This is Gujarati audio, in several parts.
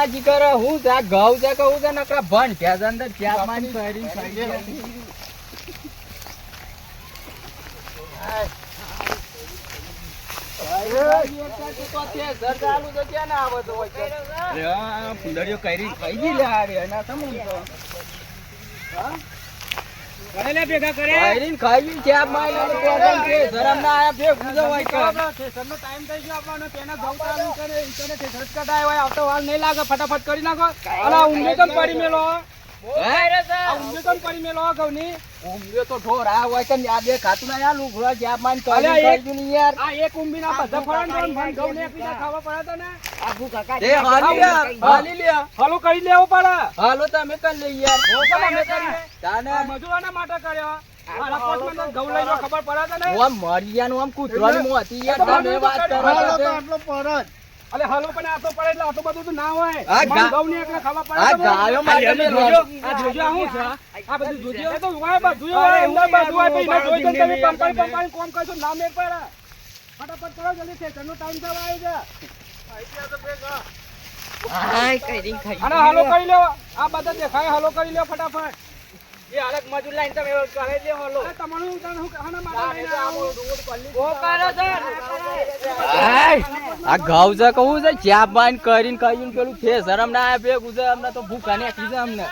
ને આ જી કરે હું જા ઘઉં છે કે હું છે નકરા ભણ ભેજ અંદર ક્યાં માની ફરી ફરી ફૂલડીઓ કરી ખાઈ ગઈ લે આ એના સમ ઊંધો. કરેલા ભેગા કરે ખાઈને ખાઈ મારી લે તો કોણ કે ધરમ ના આયા ભે ગુજવાય કે. ઠેસરનો ટાઈમ થઈ ગયો આપણને તેના ઘઉં કરે ઇતને ઠેસર કટાય હોય આવતો વાર નહીં લાગે ફટાફટ કરી નાખો. અને ઉંગે તો કેમ પડી મેલો? ઊંઘ્યો તો ઠોર આ હોય કે આ બે ખાતું ના યાર લુગડા ચા મારી અલ્યા, કરીને એક- ખાઈ ગયું ને યાર. આ એક ઊંઘી ના બધા ફરણ ફરણ ફરણ ઘઉં ને એકબીજા ખાવા પડે તો ને તે હાલી લ્યા, હાલી લ્યા. હલો કરી લેવો પડે હાલો તમે કરી લઈ યાર. કેમ અમે કરીએ? તાને આ માટે કર્યો. મારા પોચમાં ઘઉં લઈ લો ખબર પડે તો ને ઓમ મરિયાનું આમ કૂતરાની મોતી યાર. તમે વાત કરો છો તે. અલે હલો પણ આ તો પડે એટલે બધું તો ના હોય આ ગા- એકલા ખાવા પડે આ ગાયો જોજો, આ જોજો આ છે? આ બધું જોજો. તો હોય બધું હોય, અંદર બધું હોય. પછી ના જોઈ તમે પંપાઈ પંપાઈ કોમ કરશો, ના મેળ પડે. ફટાફટ કરો જલ્દી ટાઈમ થવા આવી. આને હાલો કરી લ્યો. આ બધા દેખાય હાલો કરી લ્યો ફટાફટ. અરે તમારું તાણ હું આના માટે લઈને આવું. આય, આ ઘઉં છે કહું છે ચા પાન કરીને પેલું ફે શરમ ના આવે ભેગું છે અમને તો ભૂખા ને છે અમને.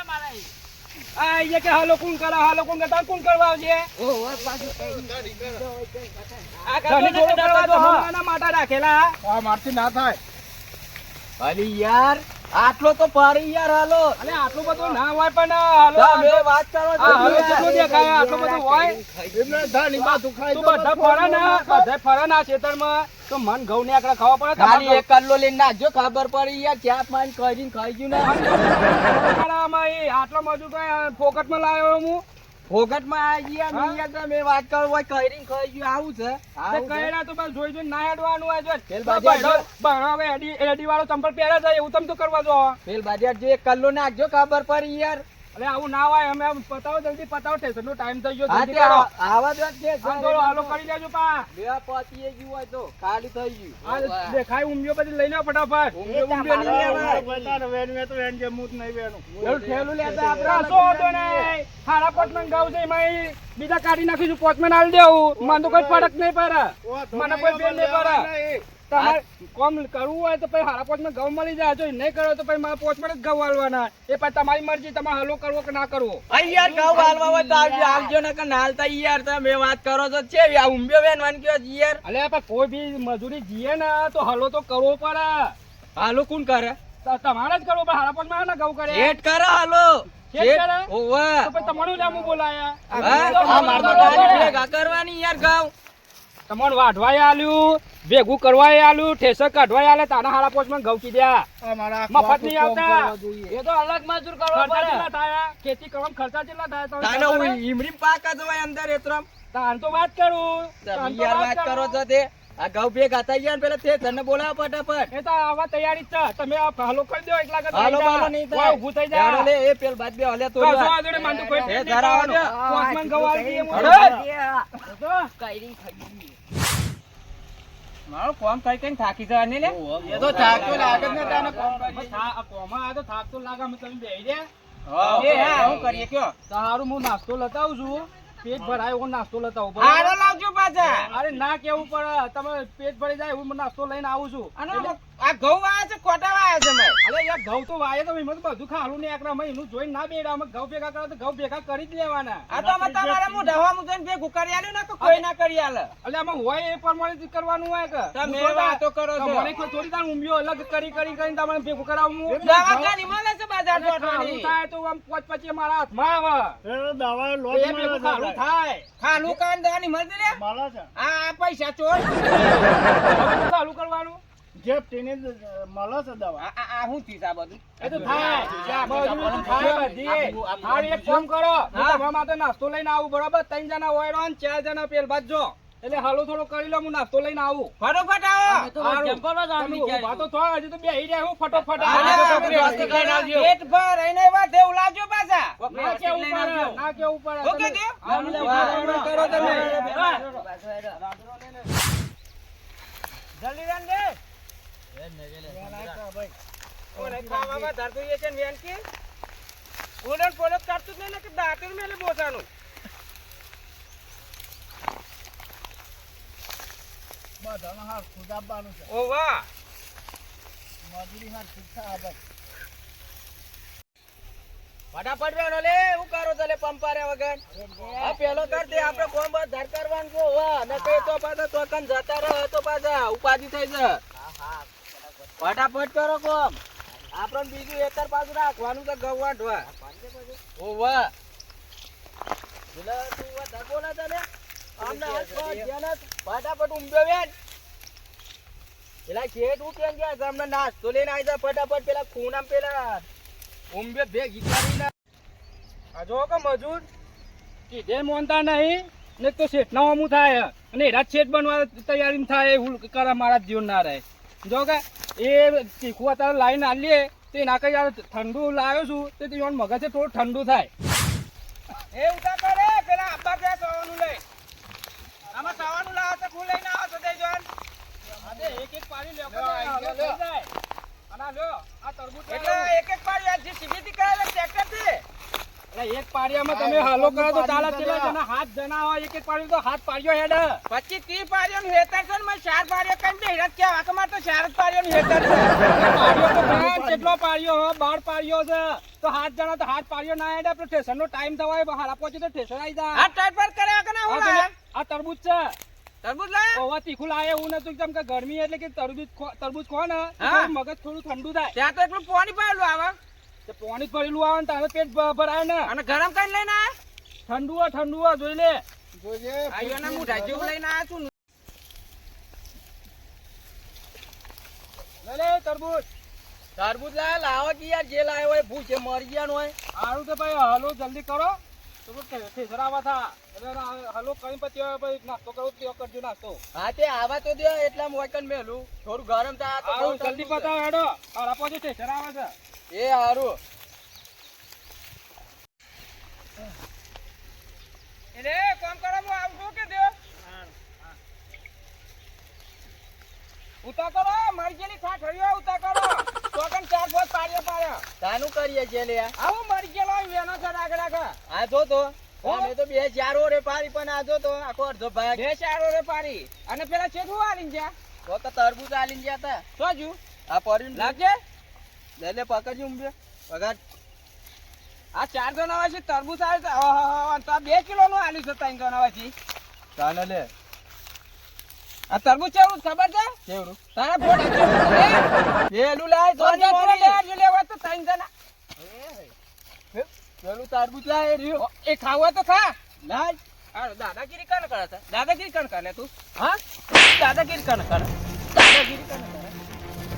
આ અહીંયા કે હાલો કોણ કરે, હાલો કોણ કરતા કોણ કરવા આવશે? ધણી જોડે કરવા તો હમણાંના માટે રાખેલા. અલી યાર! આટલો તો પારી યાર હાલો. અલે આટલું બધું ના હોય પણ હાલો બે વાત કરો કેટલું દેખાય આટલું બધું હોય. તું બધા ફરે ના બધા ફરે ના ખેતરમાં. તો મન ઘઉં ને આકડા ખાવા પડે ખાલી એક કલ્લો લઈને નાખજો ખબર પડી યાર ચા પાન કરીને ખાઈ ગયું ને આટલો મજૂર કઈ ફોકટમાં લાવ્યો હું. ફોગટમાં આ ગયા ને યાર તમે વાત કરો હોય કરીને ખાઈ ગયું આવું છે? તો. કહેલા તો બસ જોઈ જોઈ ના હેડવાનું હોય જો બાજુ. હવે એડી એડી વાળો ચંપલ પહેરે છે એવું તમ તો કરવા જો. પેલ બાજાર જો એક કલ્લો નાખજો ખબર પડી યાર. અરે આવું ના હોય અમે આમ પતાવો જલ્દી પતાવો સ્ટેશન નો ટાઈમ થઈ ગયો જલ્દી કરો. આવા જ છે થોડો હાલો કરી લેજો પા. બે પતિએ ગયું હોય તો ખાલી થઈ આ ગયું દેખાય ઊંઘ્યો પછી લઈ લો ફટાફટ. ઊંઘ્યો ઊંઘ્યો નહીં વેનું પેલું ઠેલું લેતા આપણે. કશો વાંધો નહીં. હારા પટમન ગાવ છે એમાં બીજા કાઢી નાખીશું પોચમેન આલ દેવું. મને તો કોઈ ફરક નહીં પડે. મને કોઈ બેન નહીં પડે. તમારે કોમ કરવું હોય તો પછી હારા પોચમાં ઘઉં મળી જાય. જો નહીં કરો તો પછી મારા પોચમાં જ ઘઉં હાલવાના એ પછી તમારી મરજી તમારે હલો કરવો કે ના કરવો? યાર ઘઉં હાલવા હોય તો આવજો આવજો ને કે ના હાલતા યાર. તમે વાત કરો તો છે આ ઉંબ્યો બેન વાન કયો યાર? અલે પણ કોઈ બી મજૂરી જીએ ને તો હલો તો કરવો પડે. હાલો કોણ કરે? તમારે જ કરવો પડે હારા પોચમાં ના ઘઉં કરે. હેટ કરો હાલો. તમારું જ કરે? ઓવે. તો પછી તમારું લેવું બોલાયા કરવાની યાર ઘઉં. તમારે વાઢવાય આલ્યું ભેગું કરવાય આલ્યું ઠેસર કાઢવાય આલે તાના હારા પોચમાં ઘઉં કીધા મફત નહીં આવતા. એ તો અલગ મજૂર કરવો ખર્ચા પડે. કેટલા થાય? ખેતી કરવા ખર્ચા કેટલા થાય તમને તાને ખબર હું હે? ઈમડી પાક જ અંદર એતરમ. તાન તો વાત કરું. તાન તો યાર વાત કરો. છો તે. આ ઘઉં ભેગા ગાતા ગયા પેલા તે તને બોલાવ ફટાફટ. એ તો આવા તૈયારી છે. તમે આ હાલો કરી દો એટલા કે હાલો થઈ બાલો નહીં થાય. ઊભું થઈ જા. લે, એ પેલ બાદ બે હલે તો વાંધો નહીં, મને કોઈ એ ધરા પડવાનો. દે. પોચમાં ઘઉં આલી દઈએ, હું અરે! મારો કોમ કઈ કઈ થાકી જવા લે. એ તો થાકતો લાગે ને તાને કોમ બસ આ- આ આ તો થાક તો લાગે મતલબ તમે બેહી જા હા એ હા હું કરીએ કયો? સારું હું નાસ્તો લતાવું છું. પેટ ભરાય એવો નાસ્તો લતાવું હારો બરાબર? લાવજો પાછા અરે ના કેવું પડે તમે પેટ ભરી જાય હું નાસ્તો લઈને આવું છું અને આ ઘઉં વાયા છે કોટા વાયા છે મેં અરે યાર ઘઉં તો વાય તો મેં તો બધું ખાલું ને એકડા એનું જોઈને ના બેડા અમે ઘઉં ભેગા કરો તો ઘઉં ભેગા કરી જ લેવાના. આ તો અમે તમારા મોઢા હવા મુજબ ભેગું કરી આલ્યું ને તો કોઈ ના કરી આલે? એટલે આમાં હોય એ પ્રમાણે જ કરવાનું હોય કે. તમે વાતો કરો છો. મને કોઈ થોડી તાર ઊંઘ્યો અલગ કરી કરી કરીને તમારે ભેગું કરાવું. દવાખાની મળે છે બજાર ખાલું થાય તો આમ પોચ પછી મારા હાથમાં આવે. એ ભેગું ખાલું થાય. ખાલું કાન દવાની મળે છે. આ આ પૈસા ચોર. ખાલું ચાલુ કરવાનું? આ આ- આ શું થયું છે આ બધું એ તો થાય બધું તો થાય બધી હારું એક કામ કરો હું તમારા માટે નાસ્તો લઈને આવું બરાબર ત્રણ જણા હોય રહો ને ચાર જણા પેલ બાજુ એટલે હાલો થોડો કરી લો હું નાસ્તો લઈને આવું ફટોફટ આવો હારું. તમે ઊભા તો થો, હજી તો બેહી રહ્યા હું ફટોફટ હા. હા, આવજો. પેટ ભર એને વાત એવું લાવજો પાછા ના કેવું પડે, ના. ઓકે કે? લે, વાહ, વાહ, કરો તમે. જલ્દી રાન દે ફટાફટ બેનો લે હું કરો તલે પંપાર્યા વગર આ પેલો કર દે આપણે કોમ ધર કરવાનું તો તો જતા રહે તો પાછા ઉપાધિ થઈ છે ફટાફટ કરો કોમ. આપણે બીજું એકર પાછું રાખવાનું તો ઘઉં વાઢવા ઓ વાહ પેલા તું ધર બોલે તને આમને ફટાફટ ઊંઘ્યો બેન. પેલા શેઠ કેમ ગયા છે નાસ્તો લઈને આવી જા ફટાફટ પેલા ખૂણામ પેલા ઊંઘે ભેગી કરીને આ જો કે મજૂર. કીધે મોનતા નહીં ને તો શેઠના અમું થાય. અને એરા શેઠ બનવા તૈયારી થાય, એવું કરા મારા જીવન ના રહે. જો કે એ તીખું અત્યારે લાઈન આલીએ તે ના કઈ યાર ઠંડુ લાવ્યો છું તો તે મગજ છે થોડું ઠંડુ થાય. એ ઉતા કરે પેલા આબા ત્યાં સવાનું લઈ. આમાં સવાનું લાવો તો ફૂલ લઈને આવો છો જોન આજે એક એક પાડી લ્યો કે લ્યો, લ્યો, લ્યો. આ તરબૂચ એટલે એક એક પાડી આ જે સીધી કરાવે ટ્રેક્ટરથી. એક પાડિયામાં તમે હાલો કરો તો ચાલે ચેલા જણા હાથ જણા હોય એક એક પાડી તો હાથ પાડ્યો હેડ. પછી તી પાડીઓ ને હેતર છે ને ચાર પાડીઓ કઈ બે હેડ કેવા કે મારે તો ચાર જ પાડીઓ નું હેતર છે. પાડીઓ તો ઘણા કેટલો પાડીઓ હો બાર પાડીઓ છે. તો હાથ જણા તો હાથ પાડીઓ ના હેડ આપણે સ્ટેશન નો ટાઈમ થવાય હાલા પહોંચી તો સ્ટેશન આવી જાય આ ટાઈમ પર કર્યા કે ના આ તરબૂચ છે. તરબૂચ લાયા? ઓવા તીખું લાય એવું નતું કેમ કે ગરમી એટલે કે તરબૂચ તરબૂજ તરબૂચ ખો ને મગજ થોડું ઠંડુ થાય. ત્યાં તો એટલું પાણી પાયેલું આવે. પાણી ભરેલું આવે ને તારે પેટ ભરાય ને. અને ગરમ કરીને લઈને ઠંડુ હોય ઠંડુ હોય જોઈ લે. જોજે આયો ને મુઠા જેવું લઈને આયા છું લે લે તરબૂચ. તરબૂચ લાયા લાવો કે યાર જે લાયો હોય ભૂસે મરી ગયા હોય. આરું તો ભાઈ હલો જલ્દી કરો. તો થા. હલો કઈ પછી ભાઈ નાસ્તો કરો તો કરજો નાસ્તો. હા તે આવા તો દે એટલા મોકન મેલું. થોડું ગરમ થાય તો જલ્દી પતાવો હેડો. આરા પછી છે. એ હારું. એને કોમ કરો હું આવું કે દે? ઉતા કરો મરી ગયેલી ખાટ હરિયો ઉતા કરો. ટોકન ચાર પાંચ પાડ્યો પાડ્યો તાનું કરીએ છે લે આવું મરી વેનો છે આગળ આગળ આ જો તો. અમે તો બે ચાર ઓરે પારી પણ આ જો તો આખો અડધો ભાગ. બે ચાર ઓરે પાડી. અને પેલા છેઠું આલીને જા તો તો તરબૂચ આલીને ગયા તા. સોજુ આ પર્યું લાગજે. લે લે પકડજો ઉંબે પકડ આ ચાર જણ આવે છે તરબૂચ આવે તો આ બે કિલો નું આલ્યું છે ત્રણ જણ આવે છે. ચાલે લે. આ તરબૂચ કેવું ખબર છે? કેવડું? તારા ફોટ પેલું લાય તો લેવા તો ત્રણ જણા પેલું તરબૂચ લાય રહ્યું. એ ખાવા તો ખા. લાય. દાદાગીરી કણ કરે છે? દાદાગીરી કણ કરે તું? હા? દાદાગીરી કણ કરે? દાદાગીરી કરે?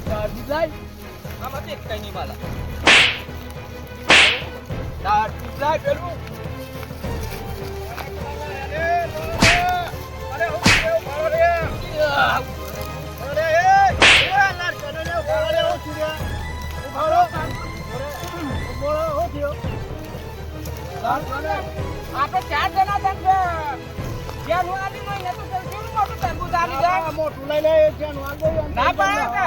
તરબૂચ લાય. હો છુરે ઉભારો ઉભારો હો થયો. આપણે ચાર જણા છે. ને જ્યાં હું આલી નહીં ને તો કેવું મોટું તરબૂચ આલી જાય? મોટું લઈ લે છે નું આગળ ના પાડે.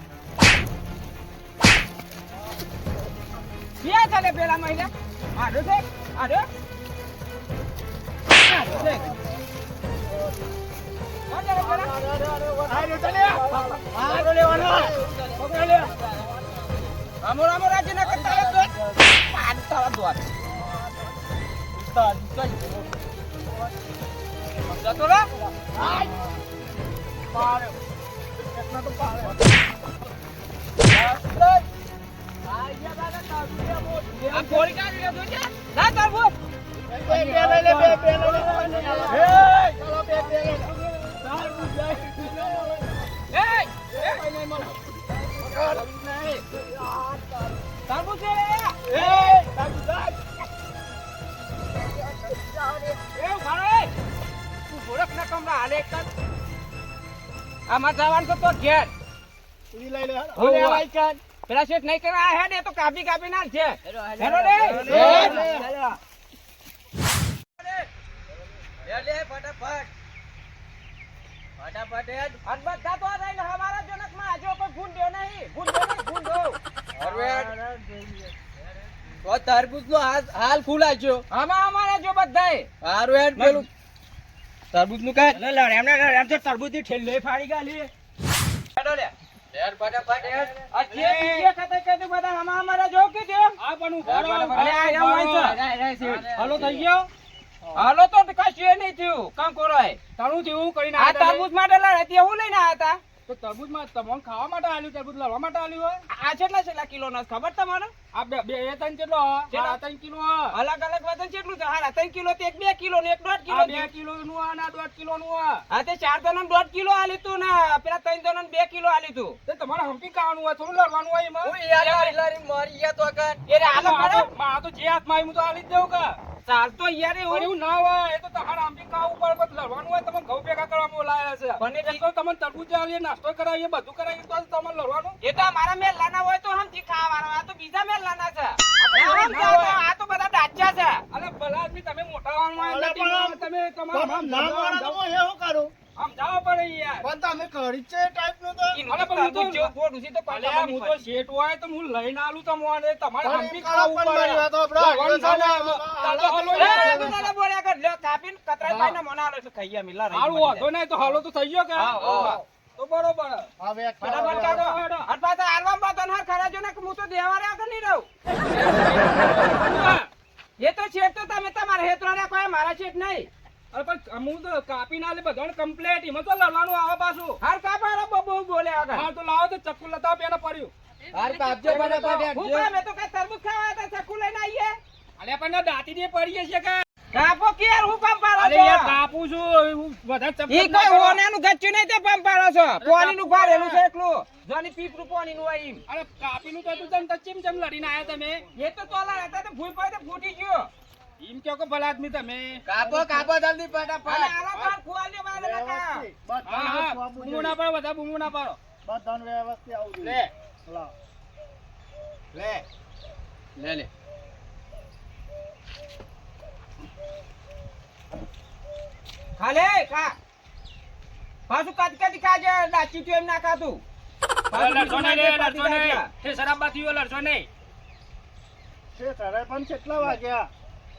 ક્યાં ચાલે પેલા મહિલા? આડો છે આડો. આડો છે ક્યાં ચાલે પેલા? આ આ ગોળી તું ગોરખ ના કમરા હાલે આમાં જવાનું તો ઘેર. લઈ લે હવે. કાઢ પેલા શેઠ નહીં કરવા આ ને તો કાપી કાપી ના છે. હેડો. લે લે ફટાફટ ફટાફટ હેડ. આ બધા તો રહીને હમારા જનકમાં આજો કોઈ ભૂંડ્યો નહીં ભૂંડ્યો નહીં ભૂંડ્યો ફોરવેડ. તો તરબૂચનો હાલ- હાલ ફૂલ આજો આમાં અમારા જો બધાય હારું હેડ પેલું તરબૂચનું કાંઈ? તરબૂચની ઠેલે ફાડી ગાલી હેડો લે હેડ ફટાફટ હેડ. આ જે બીજે ખાતે કીધું બધા આમાં અમારા જો કીધું આ પણ ઉભારો અરે આ એમ હોય છે હાલો થઈ ગયો. હાલો તો કશું એ નહીં થયું. કામ કોરાય તારું થયું કરીને આ માટે હતી લઈને આવ્યા હતા તો તરબૂચમાં તમને ખાવા માટે આલ્યું તરબૂચ લડવા માટે આલ્યું હોય? આ કેટલા કેટલા કિલો નો ખબર તમને આ બે બે ત્રણ કેટલો કેટલા ત્રણ કિલો અલગ અલગ વજન કેટલું છે. હારા ત્રણ કિલો એક બે કિલો ને એક દોઢ કિલો બે કિલો નું આ ના દોઢ કિલો નું હા તે ચાર જણા દોઢ કિલો આલી તું ને પેલા ત્રણ જણા બે કિલો આલી તું. તે તમારે હમકી ખાવાનું હોય થોડું લડવાનું હોય એમાં. યાર મરી ગયા તો એ આલો તો જે હાથમાં હું તો આલી જ દેવું કા. ચાલ તો યાર એવું. ના હોય એ તો તમારે અંબિકા ઉપર લડવાનું હોય તમે ઘઉં ભેગા કરવા બોલાયા છે. પણ એ તો તમને તરબૂચ આવીએ નાસ્તો કરાવીએ બધું કરાવીએ તો તમને લડવાનું. એ તો અમારા મેલ લાના હોય તો હમથી ખાવાના આ તો બીજા મેલ લાના છે આ તો બધા દાચ્યા છે. અરે ભલા આદમી તમે મોટા તમે તમારા નામ મારા તો હું એવું કરું? આમ પડે યાર પણ તમે કરી છે ટાઈપનું તો અરે પણ હું તો અલ્યા, હું તો શેઠ હોય તો હું લઈને આલું તમને તમારે હંપી ખાવું પડે. ને, તો હલો આ યાર. આ તું તારે બોલ્યા કર. લ્યો, કાપીને કતરાઈ ભાઈને મને આલો એટલે ખાઈ મિલા રહી હારું વાંધો નહીં તો હાલો તો થઈ ગયો કે હા. તો બરોબર હવે એક કાઢો. હટ પાછા આલવામાં પાછા નહાર ખરા જો ને હું તો દેવારે આગળ નહીં રહું. એ તો શેઠ તો તમે તમારા હેતરો ને એ મારા શેઠ નહીં અરે પણ હું તો કાપી ના લે બધાને કમ્પ્લેટ એમાં તો લડવાનું આવે પાછું. હાર બોલે આગળ. હા તો લાવો તો ચક્કુ લતા પેલા પડ્યું હાર કાપજો. હું કામે તો કઈ તરબૂચ ખાવા હતા ચક્કુ લઈને આવીએ? અલ્યા પણ દાંતી દે પડીએ છે કે? કાપો કે યાર હું પંપ પાડો અરે યાર કાપું છું. હું વધારે ચપચપ ઈ કોઈ કરો. ગચ્ચું નહીં તે પંપ પાડો છો. પાણીનું ભારેલું છે. એટલું. જોની પીપરું પાણીનું હોય ઈમ. અરે કાપીનું તો તું તને તો ચમ લડીને આયા તમે. એ તો તોલા હતા તો ભૂલ પડે તો ફૂટી ગયો. એમ કહો કે ભલા આદમી તમે? કાપો કાપો જલ્દી ફટાફટ. આલા બાર ખુવાલ્યો મારે હા બધાને બૂમો ના પાડો બધા બૂમો ના પાડો. બધાને વ્યવસ્થિત આવું લે. લે. લે. લે ખાલે કા પાછું કાચ કાચ ખાજે. લાચી તું એમ ના ખાતું લડશો નહીં લડશો નહીં. શરાબ બાથી લડશો નહીં. છે તારે પણ કેટલા વાગ્યા?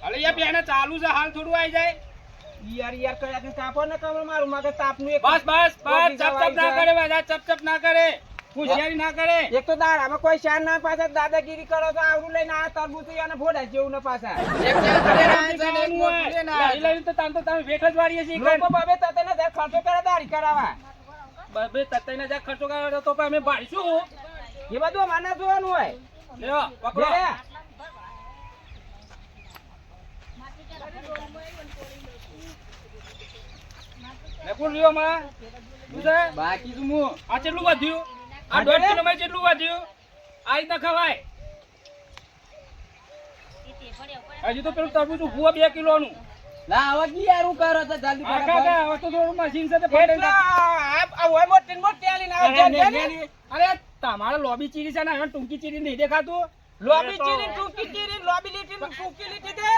અરે યાર બેને ચાલુ છે હાલ થોડું આવી જાય. યાર યાર કર્યા કે કાપો ને કમર મારું માગે તાપનું એક બસ બસ બસ ચપ ચપ ના કરે બધા ચપ ચપ ના કરે. હોશિયારી ના કરે. એક તો દાડામાં કોઈ શાન ના પાછા દાદાગીરી કરો તો આવડું લઈને આ તરબૂચ અને ફોડા જેવું ના પાછા ના લઈને તો તાન તો તમે વેઠ જ વાળીએ છીએ બાબે તતે ને ખર્ચો કરે દાડી કરાવા બબે તત્તાઈને જ્યાં ખર્ચો કર્યો તો પણ અમે ભાડીશું. એ બધું અમારે જોવાનું હોય. લ્યો પકડો. ને માં બાકી શું હું આ કેટલું વધ્યું? આ દોઢ કિલો માં કેટલું વધ્યું? આ રીતના ખવાય. હજી તો પેલું તરબૂચ ઉભું બે કિલો નું ના હવે કી યાર હું કરો તો જલ્દી આ કાકા હવે તો થોડું મશીન છે તે એટલે આ હોય મોટી ને મોટી આવે છે, ને- અરે તમારે લોબી ચીરી છે ને ટૂંકી ચીરી નહીં દેખાતું? લોબી ચીરી ટૂંકી ચીરી લોબી લીટી ટૂંકી લીટી દે.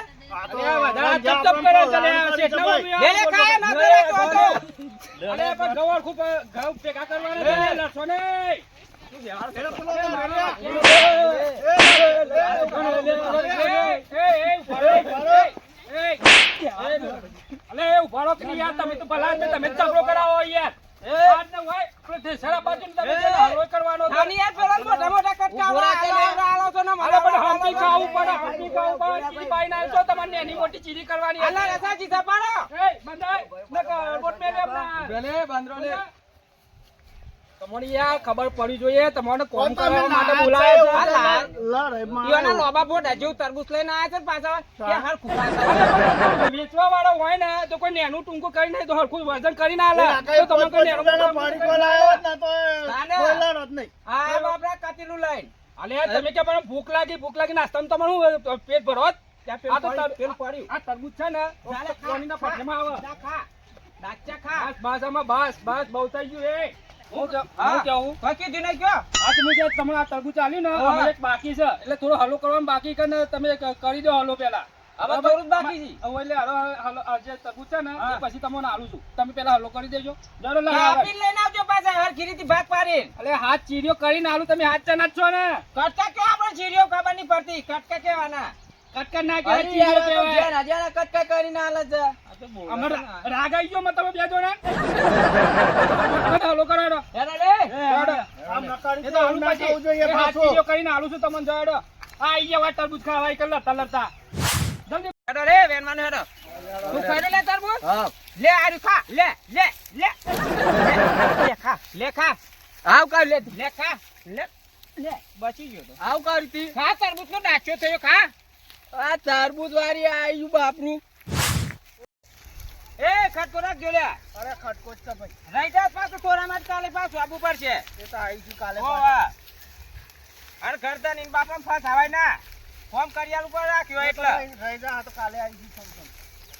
તમે તો ભલા તમે જ કરાવો યાર. બાજુને તમે જે હલવો કરવાનો છે. આની યાર પેલા મોટા મોટા કટકા ઊભો રાખે ને. આલો આલો છો ને અલે, પણ હંપી ખાવું પડે, હંપી ખાવું પડે. ચીરી તમારે નાની મોટી ચીરી કરવાની અલ્લા રસા રસાજી થપાડો એ, બંધાય. નકર બોટ મેલે આપના ભલે બાંધરો લે. તમને યાર ખબર પડી જોઈએ તમારે કોમ કરવા માટે ના છે, લોબા ફોટા જેવું તરબૂચ લઈને આયા છે પાછા? કે હાર કુવા વેચવા વાળો હોય ને તો કોઈ નેનું ટૂંકું કરી નહીં તો હરખું વજન કરી ના લે. તો તમે કોઈ નેનું પાણી કરી કોલાયો ના તો તાને. કોઈ નહીં. આ બાપરા કાતીલું લઈને. અલે તમે કે પણ ભૂખ લાગી ભૂખ લાગી નાસ્તા તમારું શું પેટ ભરો જ? આ તો પેલું પડ્યું. આ તરબૂચ છે ને પાણીના ખા. આવે. ખા. નાચ્યા ખા. બસ બસ આમાં બસ બસ બહુ થઈ ગયું એ. હું ક- હા. હું કહું. કોઈ કીધું કયો આ તમે જે તમને આ તરબૂચ આલ્યું ને હા. એક બાકી છે. એટલે થોડો હલો કરવાનું બાકી છે તમે કરી દો હલો પેલા હવે થોડું બાકી છે. હવે એટલે હલો હલો જે તરબૂચ છે ને એ પછી તમને આલું છું. તમે પેલા હલો કરી દેજો. જરો લઈને આવજો પાછા. હરખી રીતે ભાગ પાડીને. એટલે હાથ ચીરીઓ કરીને આલું તમે હાથ ચના જ છો ને? કટકા કેવા આપણે ચીડીઓ ખબર નહીં પડતી. કટકા કેવાના? કટકટ ના કહેવાય ચીરીઓ કહેવાય. કટકા કરીને હાલે છે. અમે રાગ આવી ગયો માં તમે બે જણા? મને હલો કરાડો હેડો. લે. જાડો. આમ નકારી તો આલુ ના પછી. જોઈએ એ હાથ કરીને આલું છું તમને જાડો આ આઈ વાત તરબૂચ ખાવા આઈ તલરતા. જલ્દી. હેડો રે વેનમાનો હેડો. તું ખાઈ લે તરબૂચ. લે આર્યું ખા. લે લે લે. લે ખા લે ખા. આવ કા લે. લે ખા. લે લે. બચી ગયો તો. આવ કરતી ખા તરબૂચ નો નાચ્યો થયો ખા. આ તરબૂચ વાળી આયુ બાપરું એ ખટકો રાખજો લે અરે ખટકો જ તો ભાઈ. રાઈટ હાથ પાછું તોરામાં જ કાલે પાછું આપવું પડશે એ તો આવીશું કાલે ઓવા અરે ઘરતા ની બાપા ફાસ હવાય ના. ફોર્મ કરિયાલ ઉપર રાખ્યો એટલે. રહી રહી જા તો કાલે આવીશું સમસમ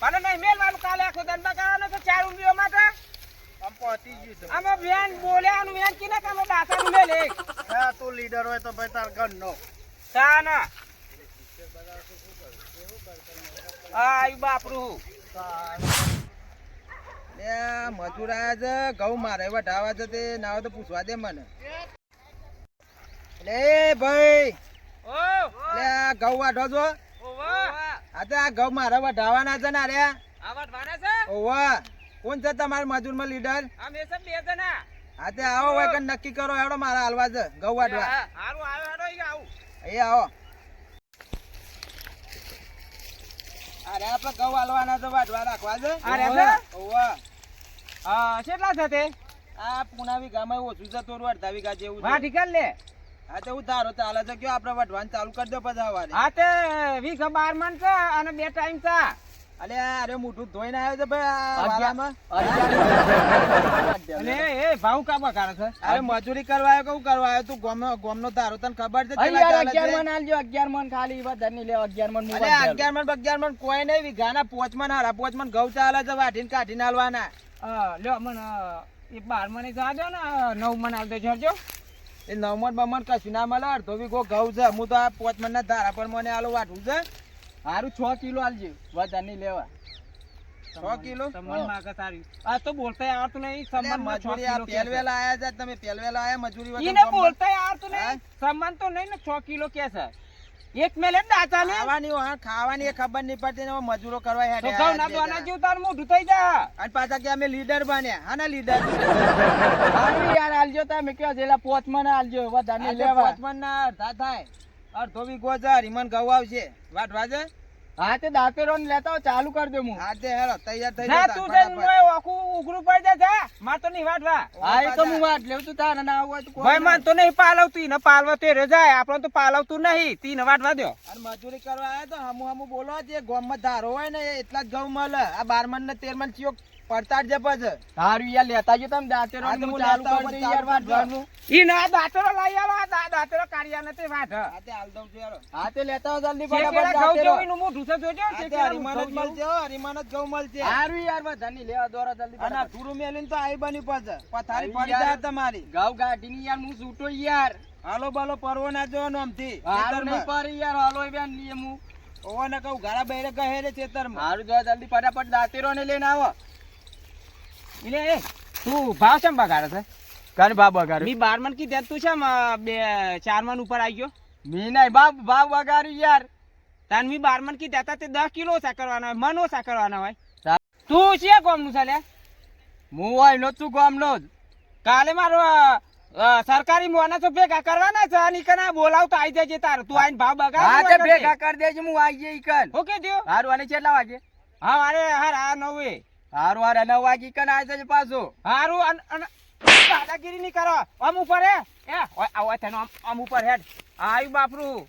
પણ નહીં મેલવાનું કાલે આખો ધંધા કરવાનો તો ચાર રૂપિયા માટે? આમ પહોંચી ગયું તો આમાં વેન અને વેન કિને કામ દાસાનું મેલ લે હા તું લીડર હોય તો ભાઈ તાર ગણનો તાના. આયુ બાપરું. મજૂર આયા છે ઘઉં મારે વઢાવા છે તે ના તો પૂછવા દે મને. લે ભાઈ. ઓ લે ઘઉં વાઢો છો? હા તો આ ઘઉં મારે વઢાવાના છે ને રે. ઓવા. કોણ છે તમારા મજૂરમાં લીડર સબ બે જણા. હા તે આવો હોય નક્કી કરો હેડો મારા હાલવા છે ઘઉં વાઢવા. આવ્યો એ આવો. અરે આપણે ઘઉં હાલવાના તો વાટવા રાખવા છે. અરે? ઓવા. હા કેટલા છે તે? આ પૂના ગામે ઓછું છે તો અડધા વીઘા જેવું હા છે ઠીક લે. હા તો હું તારો ચાલે છે કયો આપણે વઢવાનું ચાલુ કરી દો પછી હા તે વીસ બાર મણ છે અને બે ટાઈમ છે અલે અરે મોઢું ધોઈને આવ્યો છે ભાઈ અગિયાર- એ ભાવ કાપા બગાડે છે? અરે મજૂરી કરવા આવ્યો કેવું કરવા આવ્યો? તું ગોમનો ગોમનો તારો તને ખબર છે? યાર મન આલજો અગિયાર મન ખાલી વધારે નહીં લેવા અગિયાર મણ અલે અગિયાર મન બગિયાર મન કોઈ નહીં વીઘાના પોચ મન હારા પોચ મન ઘઉં ચાલે છે વાઢીને કાઢીને હાલવાના લ્યો મન એ બાર મને જાજો ને નવ મન આલ દેજો એ નવ મન બમન કશું ના મળે અડધો વીઘો ઘઉં છે. હું તો આ પોચ મણ ના ધારા પર મને આલો વાઢવું છે. સારું છ કિલો આલજે. વધારે નહીં લેવા. છ કિલો? તમને માગે સારી આ તો બોલતા આવડતું નહીં. સંબંધ મજૂરી આ આયા છે તમે પહેલવેલા આયા મજૂરી વગર ઈને બોલતા આવડતું નહીં. સંબંધ તો નહીં ને છ કિલો કે છે? એક મેલે દાતા ને ખાવાની હા ખાવાની એ ખબર નહીં પડતી ને મજૂરો કરવા તો હેડે ઘઉં ના દોના જીવ તાર મોઢું થઈ જા. અને પાછા કે અમે લીડર બન્યા. હા ના લીડર? યાર આલજો તમે કયો જેલા પોચમાં આલજો વધારે લેવા. પોચમાં ના અડધા થાય. અડધો વીઘો છે હરીમન ઘઉં આવશે. વાટવા છે હા તે દાંતેરો ને લેતા ચાલુ કરી દે હું હા તે હેરો તૈયાર થઈ જા તું. જઈને ઓય આખું ઉઘરું પડી જા જા. માર તો નહીં વાટવા હા એ તો હું વાત લેવ તું તારે ના આવું હોય તો ભાઈ મન તો નહીં પાલવતી ઈને પાલવા તે રે જાય આપણો તો પાલવતું નહીં. તીને વાટવા દો અને મજૂરી કરવા આયા તો હમુ હમુ બોલો જે ગામમાં ધારો હોય ને એટલા જ ઘઉં મળે. આ બાર મન ને તેર મણ ચિયો પડતાડ છે પછી સારું યાર લેતા જો તમે દાંતેરો હું ચાલુ કરી આવું, યાર વાત કરજો. ઈ ના આ લઈ આવો દા- દાંતરો કાઢ્યા નથી વાત હા તે હાલ દઉં છું હેરો. હા તે લેતા જલ્દી ફટાફટ દાંતેરો. એનું મોઢું છે જોજો હા જે તે જ. મળશે હરીમન જ ઘઉં મળશે સારું યાર વધારે નહીં લેવા દોરા જલ્દી અને ફટાફટ. ધૂરું તો આઈ બની પછી પથારી પડી યાર. જાય તમારી ઘઉં કાઢીને યાર હું છૂટો યાર હાલો બાલો પરવો ના જોવાનો આમથી હારું નહીં. પારી યાર હાલો બેન હું ઓવો ને કહું ઘરા બહેરે કહે રે ચેતર મારું જો જલ્દી ફટાફટ દાંતેરો ને લઈને આવો ઈને એ તું ભાવ કેમ બગાડે છે? કાને ભાવ બગાડ્યો. મી બાર મણ કીધું તું છે બે ચાર ઉપર આવી ગયો મી નહીં બાપ ભાવ બગાડ્યું યાર. તાન મી બાર મણ કીધા તે દસ કિલો ઓછા કરવાના હોય મન ઓછા કરવાના હોય. તું છે કોમનું છે લે? હું હોય નો તું ગામનો જ. કાલે મારો સરકારી મોના તો ભેગા કરવાના છે અને કના બોલાવ તો આવી જજે તાર. તું આઈને ભાવ બગાડ હા તે ભેગા કરી દેજે હું આવી જઈ કન ઓકે થયો હારું અને કેટલા વાગે? હા અરે હાર આ નવે. હારું હારે નવ વાગી કન આવી જજે પાછો. હારું દાદાગીરી નહીં કરો. આમ ઉપર હે. એ આવો તેનો આમ આમ ઉપર હેડ. આયુ બાપરું.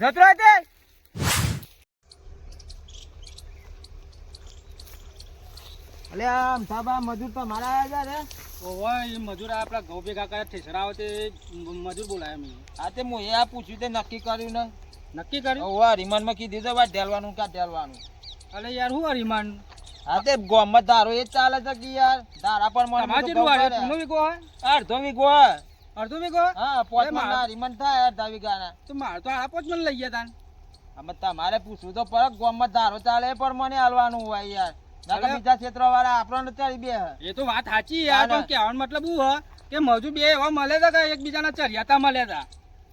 જતરો તે? અલે આમ સાબા મજૂર તો મારા આયા રે. ઓવા એ મજૂર આપડા ઘઉં ભેગા કરે ઠેસરા તે મજૂર બોલાય મેં આ તે હું એ આ પૂછ્યું તે નક્કી કર્યું ને. નક્કી કર્યું? ઓવા રિમાન્ડમાં માં કીધું છે વાત ઢેલવાનું કા ઢેલવાનું? અલે યાર હું હરીમાન હા તે ગોમત ધારો એ ચાલે છે કે યાર. ધારા પણ મને તમારે બધું કેટલું તું હોય? અડધો હે. અડધો વીઘો હા પોચ એ માર- મણના હરીમન થાય અડધા વીઘાના. તો માર તો આ પોચ મન લઈ ગયા તાન. અમે તમારે પૂછવું તો પડે ગોમત ધારો ચાલે પણ મને હાલવાનું હોય યાર. નાકા બીજા ક્ષેત્ર વાળા આપણને ચડી બે એ તો વાત સાચી યાર ના, ના. પણ કહેવાનો મતલબ હું હ? કે મજુ બે એવા મળે છે કે એકબીજાના ચરિયાતા મળે છે?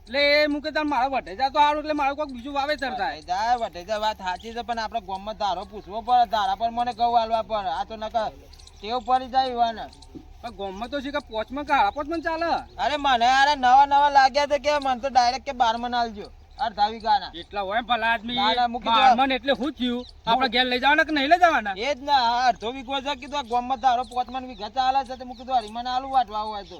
એટલે એ મૂકે તાર મારા વઢેજા તો સારું એટલે મારું કોઈક બીજું વાવેતર થાય. જાય વઢેજા વાત સાચી છે પણ આપણે ગોમમાં ધારો પૂછવો પડે ધારા પર મને ઘઉં હાલવા પડે આ તો નકર ટેવ પડી જાય યુવાને પણ ગોમમાં તો છે કે પોચમાં કે હાડા પોચમાં ચાલે? અરે મને અરે નવા નવા લાગ્યા છે કે મને તો ડાયરેક્ટ કે બાર મન આલજો અડધા વીઘાના. એટલા હોય ભલા આદમી. મૂકી દો. એટલે શું થયું? આપણે ઘેર લઈ જવાના કે નહીં લઈ જવાના? એ જ ના અડધો વીઘો છે કીધું ગોમમાં ધારો પોચમાં વીઘા ચાલે છે તો મેં કીધું હરીમન આલુ વાટવા હોય તો.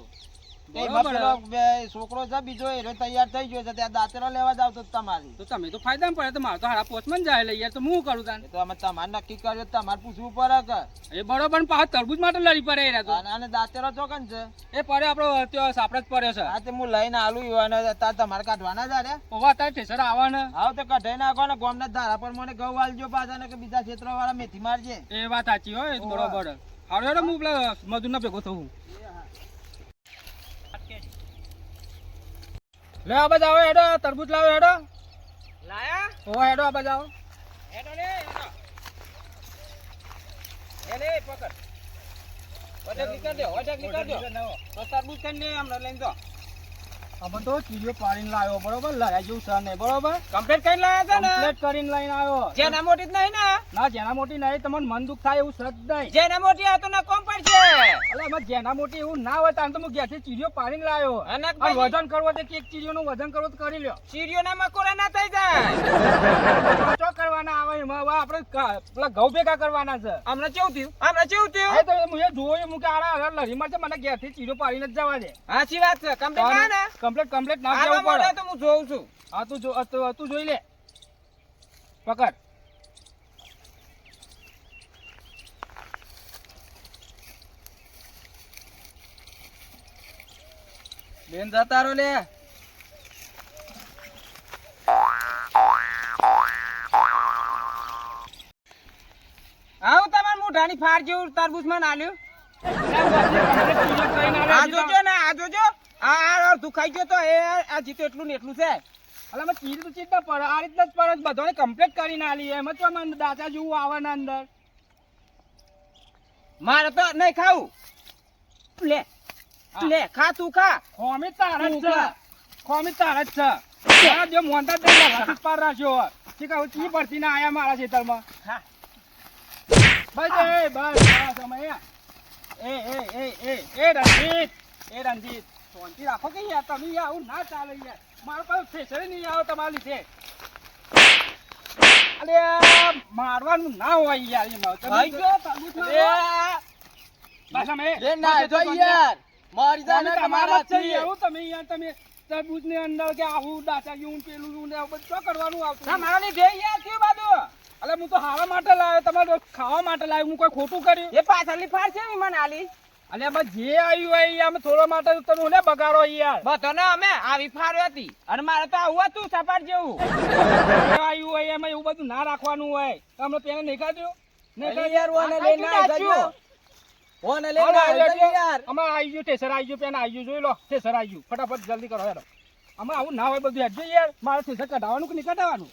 છોકરો છે બીજો એરો તૈયાર થઈ ગયો છે ત્યાં દાંતેરો લેવા જાવ તો તમારી. તો તમે તો ફાયદા પડે તો મારે તો હાડા પોચમાં જાય લઈ યાર તો હું કરું તાન? તો અમે તમારે નક્કી કર્યો તમારે પૂછવું પડે કે. એ બરોબર પણ પાછા તરબૂજ માટે લડી પડે એ તો. અને દાંતેરો ચોકન છે? એ પડે આપણો ત્યાં સાપડા જ પડ્યો છે. તે હું લઈને આલું યુવાને તાર તમારે કાઢવાના જ અરે ઠેસર આવવાના. આવ તો કઢાઈ નાખો ને ગોમના ધારા પર મને ઘઉં વાલજો પાછા ને કે બીજા ક્ષેત્ર વાળા મેથી મારજે. એ વાત સાચી હોય એ બરોબર. હારો ના હું પેલા મજૂરના ભેગો થવું લે આ બાજુ આવો હેડો તરબૂચ લાવો હેડો. લાયા? ઓ હેડો આ બાજુ આવો. હેડો ને હેડો. એ લે પકડ. વટક નીકળ દે ઓટક નીકળ દે તો તરબૂચ કરીને આમ લઈને જો. અમે તો ચીડીઓ પાડીને લાવ્યો બરોબર? લડાઈ જેવું સર નહીં બરોબર? કમ્પ્લીટ કરીને લાવ્યા છે ને? કમ્પ્લેટ કરીને લઈને આવ્યો. જેના મોટી જ નહીં ને? ના જેના મોટી નહીં તમને મન દુખ થાય એવું સર નહીં. જેના મોટી આ તો ના કોમ પડશે અલે અમે જેના મોટી એવું ના હોય તાન તો હું ઘેરથી ચીડીઓ પાડીને લાવ્યો. અને વજન કરવો તો એક ચીડીઓનું વજન કરવો તો કરી લ્યો. સીડીઓના મકોડા ના થઈ જાય. ચો કરવાના આવે એમાં આપણે પેલા ઘઉં ભેગા કરવાના છે. હમણાં કેવું થયું? હમણાં કેવું થયું? તો હું જોયું હું કે આડા લરી માં છે મને ઘેરથી ચીડીઓ પાડીને જ જવા દે. સાચી વાત છે. કમ્પ્લીટ ને કમ્પ્લેટ કમ્પ્લેટ ના આવા પડે. તો હું જોઉં છું. હા તું જો તું- જોઈ લે. પકડ. બેન જતા રહો લે. આવું તમારા મોઢાની ફાર જેવું તરબૂચમાં નાલ્યું આ જોજો ને આ જોજો. આ દુખાઈ ગયો તો એ આ જીતો એટલું ને એટલું છે. અલા મેં ચીર તો ચીડ પડે આ રીતના જ પડે બધાને કમ્પ્લીટ કરીને આલી. એમ જ તો મને દાદા જેવું આવે અંદર. મારે તો નહીં ખાવું. લે લે ખા તું ખા. ખોમી તારા જ છે. ખોમી તારા જ છે. જે મોંતા પાર રાખ્યો ચી પડતી ના આયા મારા ખેતરમાં. હા. બસ એ બસ બસ અમે એ એ એ એ એ રણજીત. એ રણજીત. શાંતિ રાખો કે યાર તમે યાર આવું ના ચાલે યાર મારો પાસે ફેસરે નહીં આવે તમારી લીધે. અરે મારવાનું ના હોય યાર એમાં તમે જો મારો. બસ અમે એ ના જો યાર મારી જાને તમારા છે એવું તમે યાર તમે તરબૂચની અંદર કે આવું દાચા ગયું પેલું ને બધું શું કરવાનું આવતું? તમારા લીધે યાર કે બાજુ. અલે હું તો હારા માટે લાવ્યો તમારે ખાવા માટે લાવ્યો હું કોઈ ખોટું કર્યું? એ પાછળની ફાર છે ને મને આલી. અલે આમાં જે આવ્યું હોય આમ થોડો માટે તમે ને બગાડો યાર. બસ ને અમે આવી ફાર હતી. અને મારે તો આવું હતું સપાટ જેવું. આવ્યું હોય એમાં એવું બધું ના રાખવાનું હોય. તમે પેને ગયું ફટાફટ જલ્દી કરો યાર આમાં આવું ના હોય બધું યાર. મારે કઢાવવાનું કે નહીં કઢાવવાનું?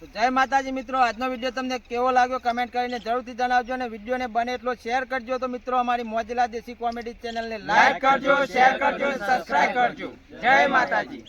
તો જય માતાજી મિત્રો આજનો વીડિયો તમને કેવો લાગ્યો કમેન્ટ કરીને જરૂરથી જણાવજો અને વિડીયોને બને એટલો શેર કરજો. તો મિત્રો અમારી મોજલા દેશી કોમેડી ચેનલને લાઈક કરજો શેર કરજો સબસ્ક્રાઇબ કરજો. જય માતાજી.